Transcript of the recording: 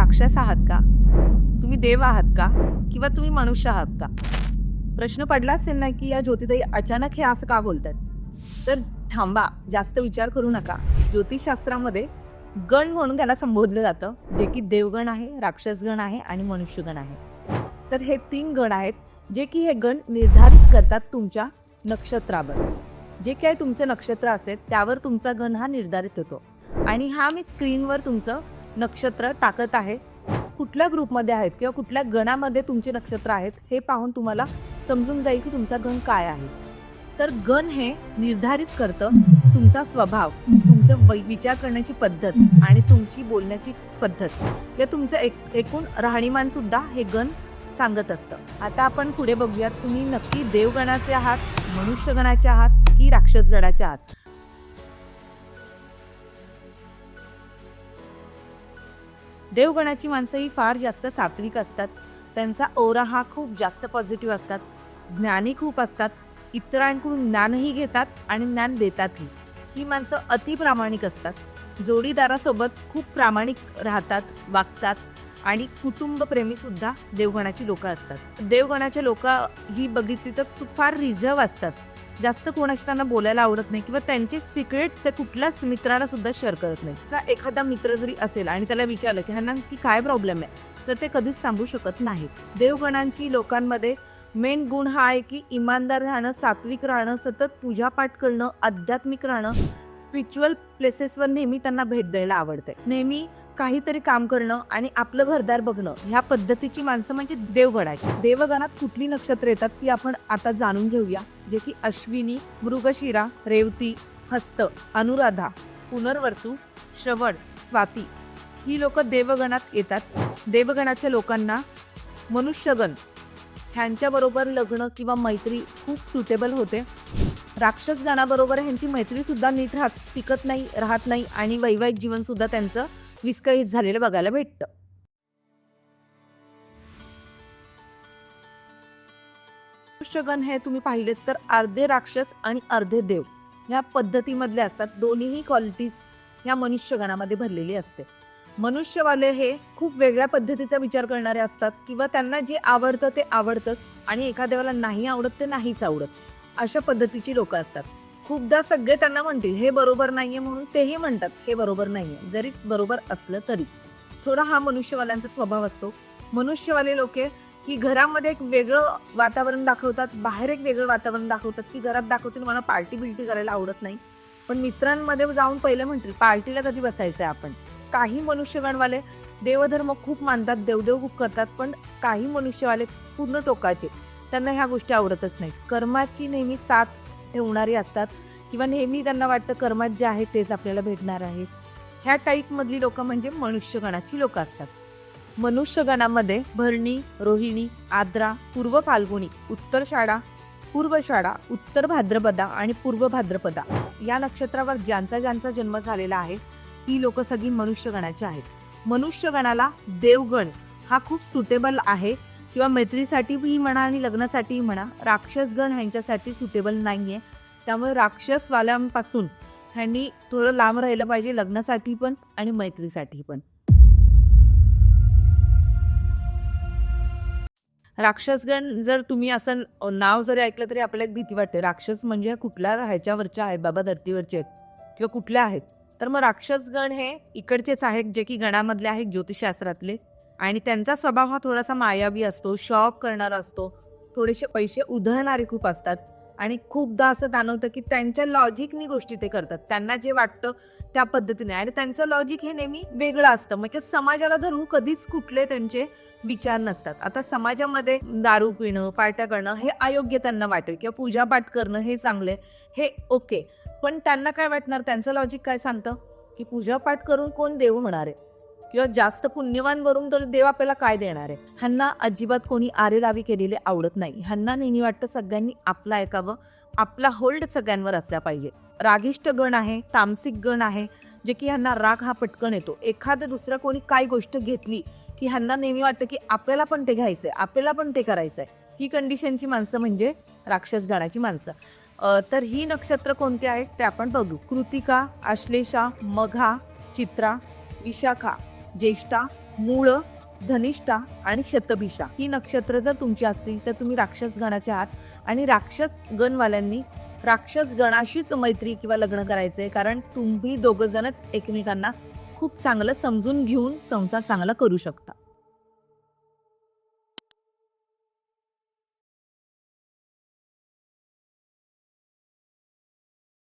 राक्षस आहात का? तुम्ही देव आहात का? किंवा तुम्ही मनुष्य आहात का? प्रश्न पडला असेल ना की या ज्योतिताई अचानक हे असं का बोलतात तर थांबा जास्त विचार करू नका. ज्योतिषशास्त्रामध्ये गण म्हणून त्याला संबोधलं जातं जे की देवगण आहे राक्षसगण आहे आणि मनुष्यगण आहे. तर हे तीन गण आहेत जे की हे गण निर्धारित करतात तुमच्या नक्षत्रावर. जे काय तुमचे नक्षत्र असेल त्यावर तुमचा गण हा निर्धारित होतो. आणि हा मी स्क्रीनवर तुमचं नक्षत्र टाकत आहे. कुठल्या ग्रुपमध्ये आहेत किंवा कुठल्या गणामध्ये तुमचे नक्षत्र आहेत हे पाहून तुम्हाला समजून जाईल की तुमचा गण काय आहे. तर गण हे निर्धारित करतं तुमचा स्वभाव तुमचं वै- विचार करण्याची पद्धत आणि तुमची बोलण्याची पद्धत. या तुमचं एक एकूण राहणीमानसुद्धा हे गण सांगत असतं. आता आपण पुढे बघूयात तुम्ही नक्की देवगणाचे आहात मनुष्यगणाचे आहात की राक्षसगणाचे आहात? देवगणाची माणसं ही फार जास्त सात्विक असतात. त्यांचा ओरा हा खूप जास्त पॉझिटिव्ह असतात. ज्ञानी खूप असतात. इतरांकडून ज्ञानही घेतात आणि ज्ञान देतातही. ही माणसं अतिप्रामाणिक असतात. जोडीदारासोबत खूप प्रामाणिक राहतात वागतात आणि कुटुंबप्रेमीसुद्धा देवगणाची लोकं असतात. देवगणाचे लोक ही बघितली तर खूप फार रिझर्व असतात. जास्त कोणाशी त्यांना बोलायला आवडत नाही किंवा त्यांचे सिक्रेट ते कुठल्याच मित्राला सुद्धा शेअर करत नाही. जर एखादा मित्र जरी असेल आणि त्याला विचारलं की ह्यांना की काय प्रॉब्लेम आहे? तर ते कधीच सांगू शकत नाहीत. देवगणांची लोकांमध्ये मेन गुण हा आहे की इमानदार राहणं सात्विक राहणं सतत पूजापाठ करणं आध्यात्मिक राहणं स्पिरिच्युअल प्लेसेसवर नेहमी त्यांना भेट द्यायला आवडते नेहमी काहीतरी काम करणं आणि आपलं घरदार बघणं ह्या पद्धतीची माणसं म्हणजे देवगणाची देवगणात कुठली नक्षत्र येतात ती आपण आता जाणून घेऊया जे की अश्विनी मृगशिरा रेवती हस्त अनुराधा पुनर्वसू श्रवण स्वाती. ही लोक देवगणात येतात. देवगणाच्या लोकांना मनुष्यगण ह्यांच्याबरोबर लग्न किंवा मैत्री खूप सुटेबल होते. राक्षस गणाबरोबर ह्यांची मैत्रीसुद्धा नीट राहत टिकत नाही राहत नाही आणि वैवाहिक जीवनसुद्धा त्यांचं विस्कळीत झालेलं बघायला भेटतं. मनुष्यगण हे तुम्ही पाहिलेत तर अर्धे राक्षस आणि अर्धे देव. ह्या पद्धतीमधले असतात दोन्हीही क्वालिटीज ह्या मनुष्यगणामध्ये भरलेली असते. मनुष्यवाले हे खूप वेगळ्या पद्धतीचा विचार करणारे असतात किंवा त्यांना जे आवडतं ते आवडतंच आणि एखाद्याला नाही आवडत ते नाहीच आवडत. अशा पद्धतीची लोक असतात. खूपदा सगळे त्यांना म्हणतील हे बरोबर नाहीये म्हणून तेही म्हणतात हे बरोबर नाहीये. जरी बरोबर असलं तरी. थोडा हा मनुष्यवाल्यांचा स्वभाव असतो. मनुष्यवाले लोक की घरामध्ये एक वेगळं वातावरण दाखवतात बाहेर एक वेगळं वातावरण दाखवतात की घरात दाखवतील मला पार्टी बिल्टी करायला आवडत नाही. पण मित्रांमध्ये जाऊन पहिलं म्हणतील पार्टीला कधी बसायचं आहे आपण? काही मनुष्यगणवाले देवधर्म खूप मानतात देवदेव खूप करतात पण काही मनुष्यवाले पूर्ण टोकाचे. त्यांना ह्या गोष्टी आवडतच नाही कर्माची नेहमी साथ ठेवणारी असतात किंवा नेहमी त्यांना वाटतं कर्मात जे आहे तेच आपल्याला भेटणार आहे. ह्या टाईपमधली लोकं म्हणजे मनुष्यगणाची लोकं असतात. मनुष्यगणामध्ये भरणी रोहिणी आद्रा पूर्व फाल्गुणी उत्तर शाळा पूर्व शाळा उत्तर भाद्रपदा आणि पूर्व भाद्रपदा या नक्षत्रावर ज्यांचा ज्यांचा जन्म झालेला आहे ती लोक सगळी मनुष्यगणाची आहेत. मनुष्यगणाला देवगण हा खूप सुटेबल आहे किंवा मैत्रीसाठीही म्हणा आणि लग्नासाठीही म्हणा राक्षसगण ह्यांच्यासाठी सुटेबल नाहीये. त्यामुळे राक्षसवाल्यांपासून ह्यांनी थोडं लांब राहिलं पाहिजे लग्नासाठी पण आणि मैत्रीसाठी पण. राक्षसगण जर तुम्ही असं नाव जरी ऐकलं तरी आपल्याला एक भीती वाटते. राक्षस म्हणजे कुठल्या ह्याच्यावरच्या आहेत बाबा धर्तीवरचे आहेत किंवा कुठल्या आहेत? तर मग राक्षसगण हे इकडचेच आहेत जे की गणामधले आहेत ज्योतिषशास्त्रातले. आणि त्यांचा स्वभाव हा थोडासा मायावी असतो शॉप करणारा असतो. थोडेसे पैसे उधळणारे खूप असतात. आणि खूपदा असं जाणवतं की त्यांच्या लॉजिकनी गोष्टी ते करतात. त्यांना जे वाटतं त्या पद्धतीने. आणि त्यांचं लॉजिक हे नेहमी वेगळं असतं. म्हणजे समाजाला धरून कधीच कुठले त्यांचे विचार नसतात. आता समाजामध्ये दारू पिणं पार्ट्या करणं हे अयोग्य त्यांना वाटेल किंवा पूजापाठ करणं हे चांगले हे ओके पण त्यांना काय वाटणार? त्यांचं लॉजिक काय सांगतं? की पूजापाठ करून कोण देव होणार आहे? किंवा जास्त पुण्यवान वरून तर देव आपल्याला काय देणार आहे? ह्यांना अजिबात कोणी आरेलावी केलेले आवडत नाही. ह्यांना नेहमी वाटतं सगळ्यांनी आपलं ऐकावं. आपला होल्ड सगळ्यांवर असला पाहिजे. रागिष्ट गण आहे तामसिक गण आहे जे की ह्यांना राग हा पटकन येतो. एखादं दुसरं कोणी काय गोष्ट घेतली की ह्यांना नेहमी वाटतं की आपल्याला पण ते घ्यायचं आहे आपल्याला पण ते करायचं आहे ही कंडिशनची माणसं म्हणजे राक्षस गणाची माणसं. तर ही नक्षत्र कोणती आहेत ते आपण बघू. कृतिका आश्लेषा मघा चित्रा विशाखा. ज्येष्ठा मूळ धनिष्ठा आणि शतभिषा. ही नक्षत्र जर तुमची असतील तर तुम्ही राक्षस गणाच्या आहात. आणि राक्षस गणवाल्यांनी राक्षस गणाशीच मैत्री किंवा लग्न करायचंय कारण तुम्ही दोघं जणच एकमेकांना खूप चांगलं समजून घेऊन संसार चांगला करू शकता.